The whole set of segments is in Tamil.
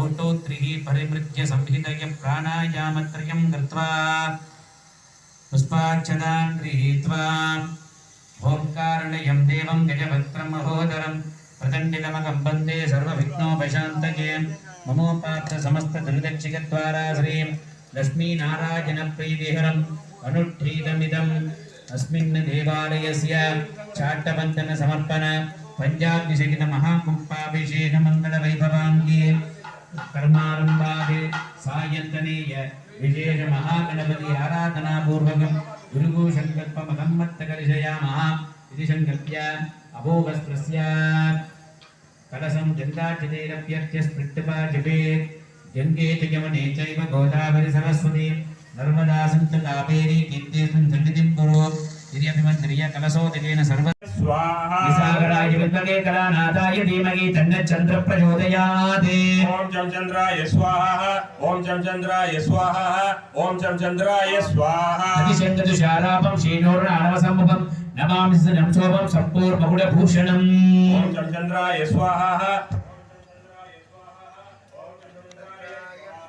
ओटोत्रिः परिमृत्य संहितय प्राणायामत्रयं कृत्वा पुष्पाक्षदान् गृहीत्वा ओङ्कारणयं देवं गजभद्रं महोदरं प्रदण्डितमकं वन्दे सर्वविघ्नोपशान्तये ममोपार्थसमस्तदुर्दक्षिकद्वारा श्रीं लक्ष्मीनारायणप्रीतिहरम् अनुष्ठीतमिदम् अस्मिन् देवालयस्य चाट्टबन्धनसमर्पण పంచాభిషేకిత మహాకుంభాభిషేక మంగళ వైభవాంగే. కర్మారంభాభి సాయంతనీయ విశేష మహాగణపతి ఆరాధనాపూర్వకం. గురుగు సంకల్పమసమ్మత్తకర్షయామః ఇది సంకల్ప్య అభోగస్పృశ్య కలసం గంగాచితైరప్యర్థ్యస్పృట్టుపాజపే గంగే తిగమనే చైవ గోదావరి సరస్వతి. నర్మదా సంతకాపేరీ కీర్తే సంసన్నిధిం కురు. ఇది అభిమంత్రియ కలసోదిగేన సర్వ निसागराय विद्महे कलानाथाय धीमहि तन्न चन्द्र प्रचोदयात् ॐ जं चन्द्राय स्वाहा ॐ जं चन्द्राय स्वाहा ॐ जं चन्द्राय स्वाहा। अतिशन्दतुषारापं श्रीनोर्णानवसम्मुखम् नमामि नंशोभं सम्पूर्णगुणभूषणम् ॐ जं चन्द्राय स्वाहा।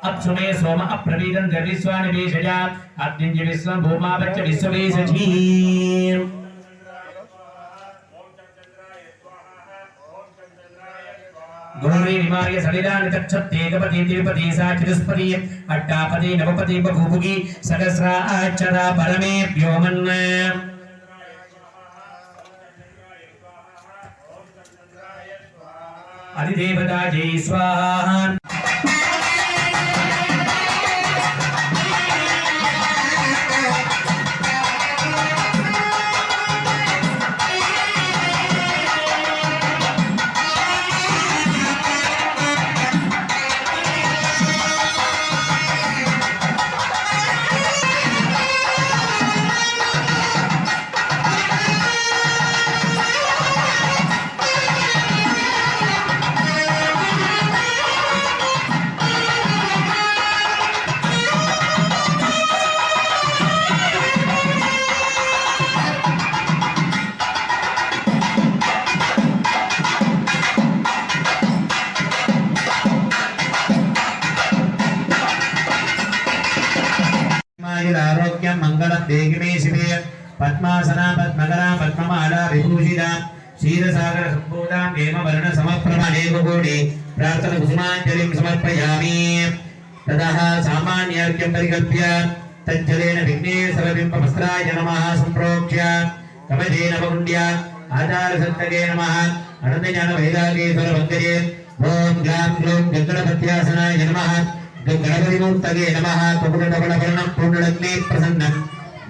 अक्षुमे सोम अप्रवीदं द्रविस्वानि भेषजा अग्निं विश्वं भूमा विश्ववेशधीर् गौरी विमार्य सलिलानि तक्षत्तेकपति द्विपति सा चतुष्पति अट्टापति नवपति बभूभुगी सहस्राक्षरा परमे व्योमन् अधिदेवता जय स्वाहा ఆరోగ్యం దేగిమే శివే పద్మాసనా పద్మకరా పద్మమాలా విభూషిత క్షీరసాగర సంభూతాం హేమవర్ణ సమప్రభ దేవకోటి ప్రార్థన కుసుమాంజలిం సమర్పయామి తతః సామాన్యార్ఘ్యం పరికల్ప్య తజ్జలేన విఘ్నేశ్వర బింబ వస్త్రాయ నమః సంప్రోక్ష్య కమజే నవగుండ్య ఆచార సత్తగే నమః అనంతజ్ఞాన వైరాగేశ్వర వందరే ఓం గ్లాం గ్లూం గంగణపత్యాసనాయ నమః గణపతిమూర్తగే నమః కుకుటబలవర్ణం పూర్ణలగ్నే ప్రసన్నం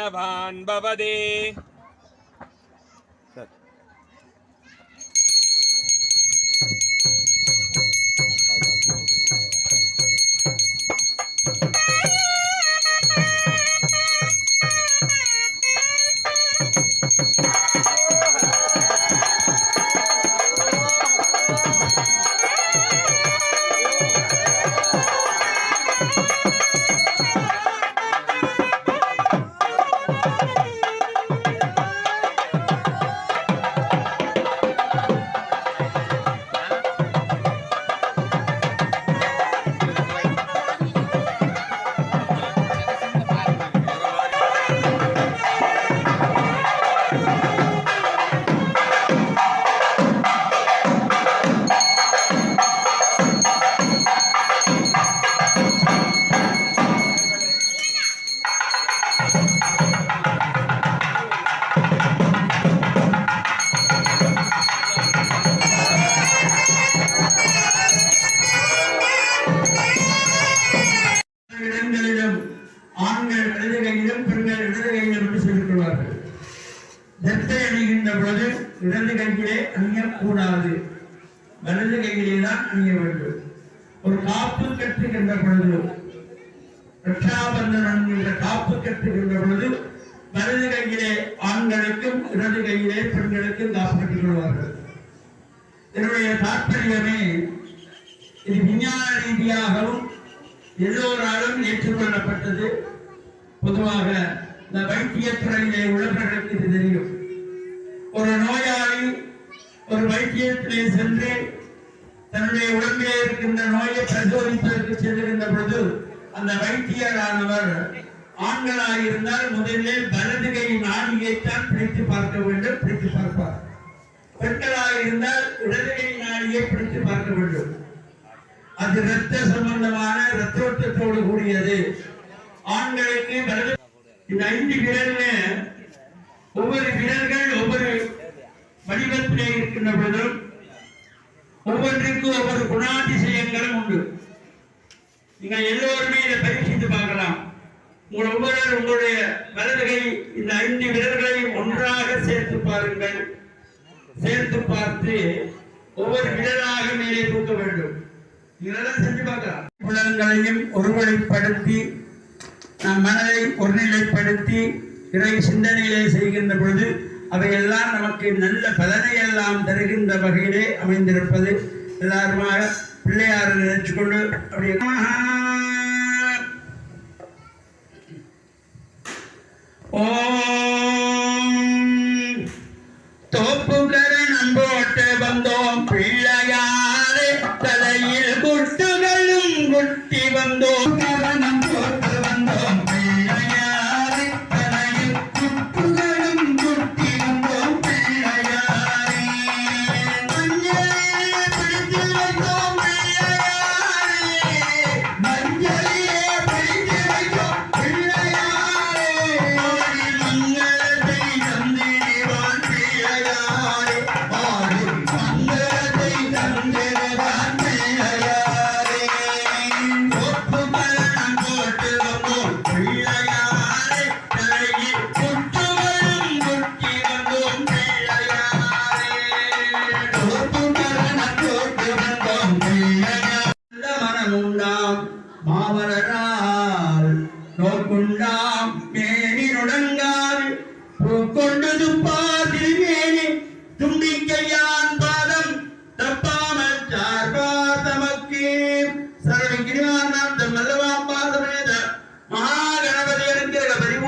धनवान् भवति நெத்தை அணிகின்ற பொழுது இடது கையிலே அணியக்கூடாது வலது கையிலே தான் அணிய வேண்டும். ஒரு காப்பு கட்டுகின்ற பொழுது ரட்சாபந்தனம் என்ற காப்பு கட்டுகின்ற பொழுது வலது கையிலே ஆண்களுக்கும் இடது கையிலே பெண்களுக்கும் காப்பு கட்டிக் கொள்வார்கள். என்னுடைய தாற்பயமே இது விஞ்ஞான ரீதியாகவும் எல்லோராலும் ஏற்றுக்கொள்ளப்பட்டது பொதுவாக இந்த வைத்தியத்துறையிலே உள்ளவர்களுக்கு இது தெரியும். ஒரு நோயாளி ஒரு வைத்தியத்திலே சென்று தன்னுடைய உடம்பிலே இருக்கின்ற நோயை பிரசோதிப்பதற்கு சென்றிருந்த பொழுது அந்த வைத்தியரானவர் ஆண்களாக இருந்தால் முதலிலே வலது கை நாடியைத்தான் பிடித்து பார்க்க வேண்டும் பிடித்து பார்ப்பார். பெண்களாக இருந்தால் இடது கை நாடியை பிடித்து பார்க்க வேண்டும். அது இரத்த சம்பந்தமான இரத்தோட்டத்தோடு கூடியது. ஆண்களுக்கு வலது இந்த ஐந்து விரல்ல ஒவ்வொரு விரல்கள் ஒவ்வொரு வடிவத்திலே இருக்கின்ற பொழுதும் ஒவ்வொன்றுக்கும் ஒவ்வொரு குணாதிசயங்களும் உண்டு. நீங்க எல்லோருமே இதை பரீட்சித்து பார்க்கலாம். உங்கள் ஒவ்வொரு உங்களுடைய வலது இந்த ஐந்து விரல்களை ஒன்றாக சேர்த்து பாருங்கள். சேர்த்து பார்த்து ஒவ்வொரு விரலாக மேலே தூக்க வேண்டும். இதெல்லாம் செஞ்சு பார்க்கலாம். புலன்களையும் ஒருவழைப்படுத்தி நம் மனதை ஒருநிலைப்படுத்தி இறை சிந்தனையிலே செய்கின்ற பொழுது அவையெல்லாம் நமக்கு நல்ல பலனை எல்லாம் தருகின்ற வகையிலே அமைந்திருப்பது. எல்லாருமாக பிள்ளையாரை நினைச்சுக்கொண்டு அப்படியே ஓ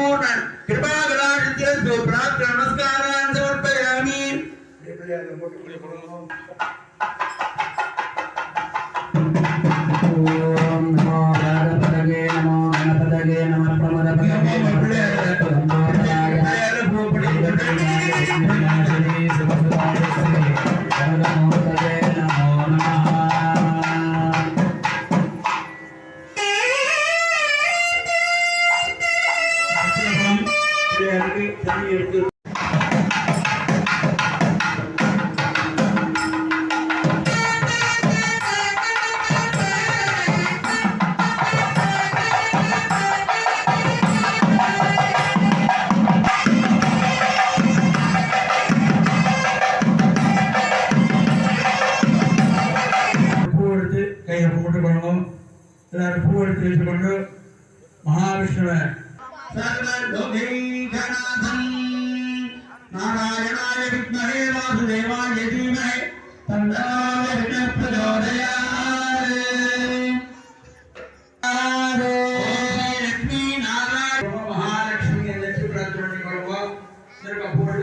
என்கிற பரிபூர்ணன் கிருபாகராஜித்திர பிரார்த்தன நமஸ்காரான்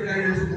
இதற்கு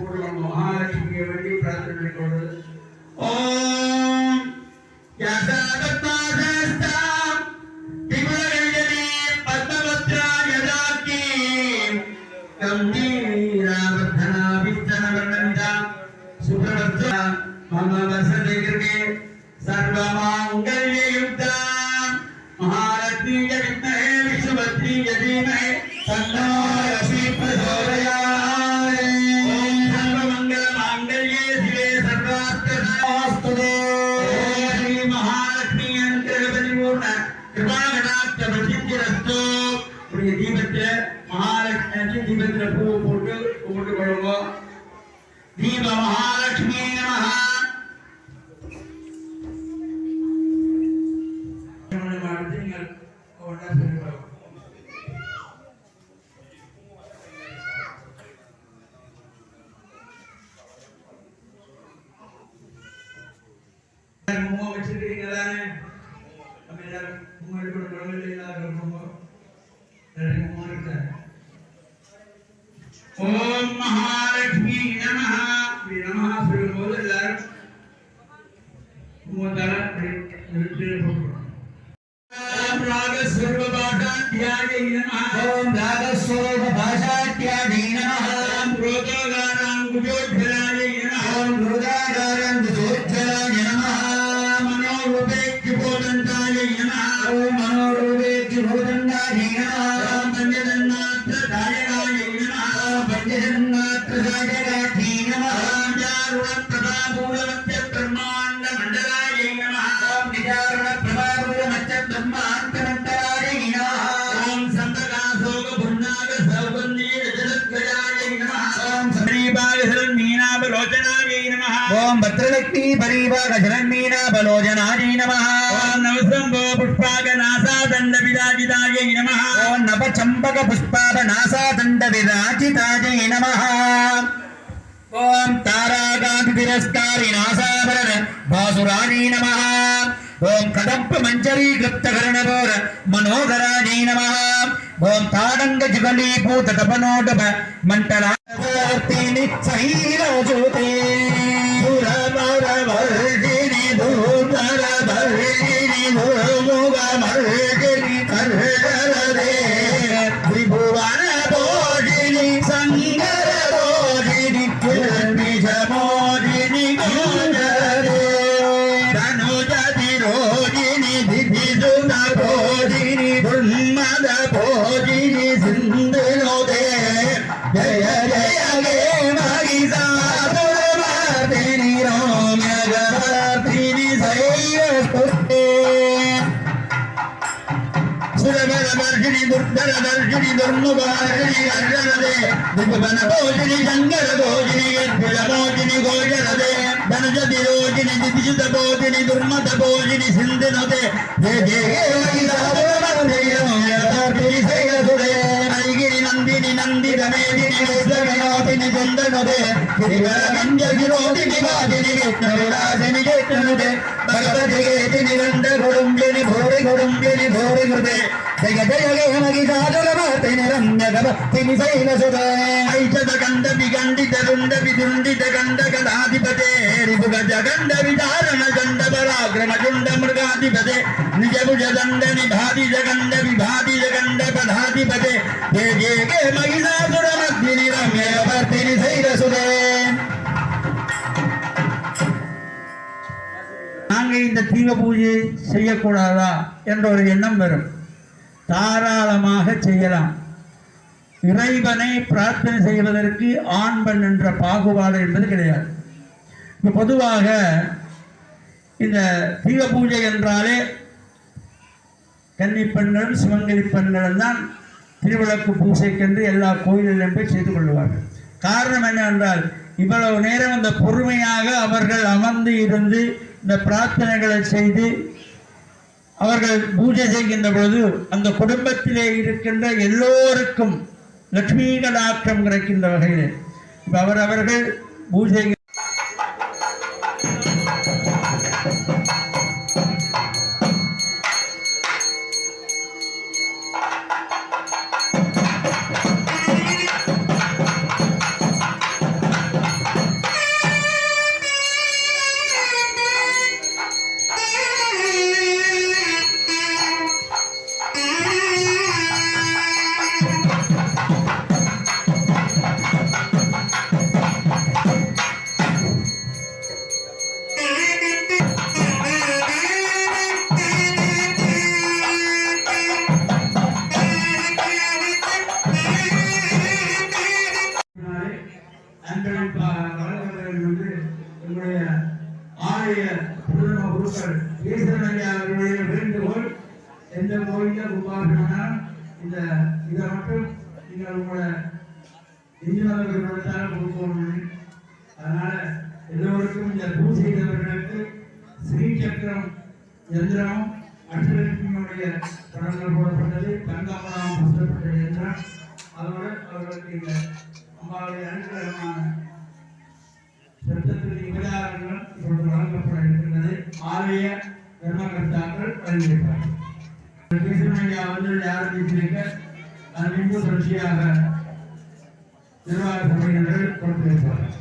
குங்குமம் வச்சிருக்கீங்க தானே நம்ம குங்குமம் எடுக்கணும் எல்லாரும் குங்குமம் Oh my ஓம் நபச்சம்பக புஷ்பாப நாசாதண்ட விராஜிதாஜை நமः ஓம் தாராகாந்தி திரஸ்காரி நாசாபரண பாசுராணி நமः ஓம் கடம்ப மஞ்சரி கிருப்தகரணபோர மனோகராஜை நமः ஓம் தாடங்க ஜுகலி பூத தபனோடப மண்டலார்த்தினி சைலஜோதே சுரமர ದುರ್ಮುಖಾರೇ ಅಂಜನದೆ ದಿಗ್ಬನ ಭೋಜಿನಿ ಚಂದರ ಭೋಜಿನಿ ಎತ್ತಿಳ ಭೋಜಿನಿ ಗೋಚರದೆ ಧನಜ ದಿರೋಜಿನಿ ದಿದಿಶುತ ಭೋಜಿನಿ ದುರ್ಮತ ಭೋಜಿನಿ ಸಿಂಧನದೆ ಹೇ ದೇವೇ ಐಗಿರಿ ನಂದಿನಿ ನಂದಿರ ಮೇದಿನಿ ವೈದ್ಯನಾಥಿನಿ ಚಂದನದೆ ಗಿರಿಗಳ ಮಂಜ ವಿರೋಧಿನಿ ವಾದಿನಿ ಗೆಟ್ಟನುರಾಜನಿ ಗೆಟ್ಟನುದೆ भूरि कुडुम्बिनि भूरि कृते जय जय गे महिषासुरमर्दिनि रम्यगभक्तिनि शैलसुते ऐषद गन्ध विगण्डित रुण्ड विदुण्डित गन्ध गदाधिपते रिपुगज गन्ध विचारण गन्ध पराक्रम चुण्ड मृगाधिपते निज भुज दण्ड निभाति जगन्ध विभाति जगन्ध पदाधिपते जय जय गे महिषासुरमर्दिनि रम्यगभक्तिनि शैलसुते நாங்கள் இந்த தீப பூஜை செய்யக்கூடாதா என்ற ஒரு எண்ணம் வரும். தாராளமாக செய்யலாம். இறைவனை பிரார்த்தனை செய்வதற்கு ஆண் பெண் என்ற பாகுபாடு என்பது கிடையாது. இப்போ பொதுவாக இந்த தீப பூஜை என்றாலே கன்னி பெண்களும் சிவங்கலி பெண்களும் தான் திருவிளக்கு பூசைக்கென்று எல்லா கோயிலிலும் போய் செய்து கொள்வார்கள். காரணம் என்னவென்றால் இவ்வளவு நேரம் அந்த பொறுமையாக அவர்கள் அமர்ந்து இருந்து இந்த பிரார்த்தனைகளை செய்து அவர்கள் பூஜை செய்கின்ற பொழுது அந்த குடும்பத்திலே இருக்கின்ற எல்லோருக்கும் லட்சுமி ஆற்றம் கிடைக்கின்ற வகையில். இப்போ அவர் அவர்கள் பூஜை எந்திரம் அஷ்டலட்சுமியுடைய படங்கள் போடப்பட்டது தங்கமரம் புஷ்டப்பட்ட எந்திரம் அதோடு அவர்களுக்கு இந்த அம்பாவுடைய அனுகிரகமான சட்டத்திற்கு விவகாரங்கள் இப்பொழுது வழங்கப்பட இருக்கின்றது. ஆலய தர்மகர்த்தாக்கள் வழங்கியிருப்பார்கள். கிருஷ்ணனையா வந்து ஆரம்பித்திருக்க நான் இந்து தொடர்ச்சியாக நிர்வாக சபையினர்கள் கொடுத்திருப்பார்கள்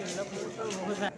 நான் அதை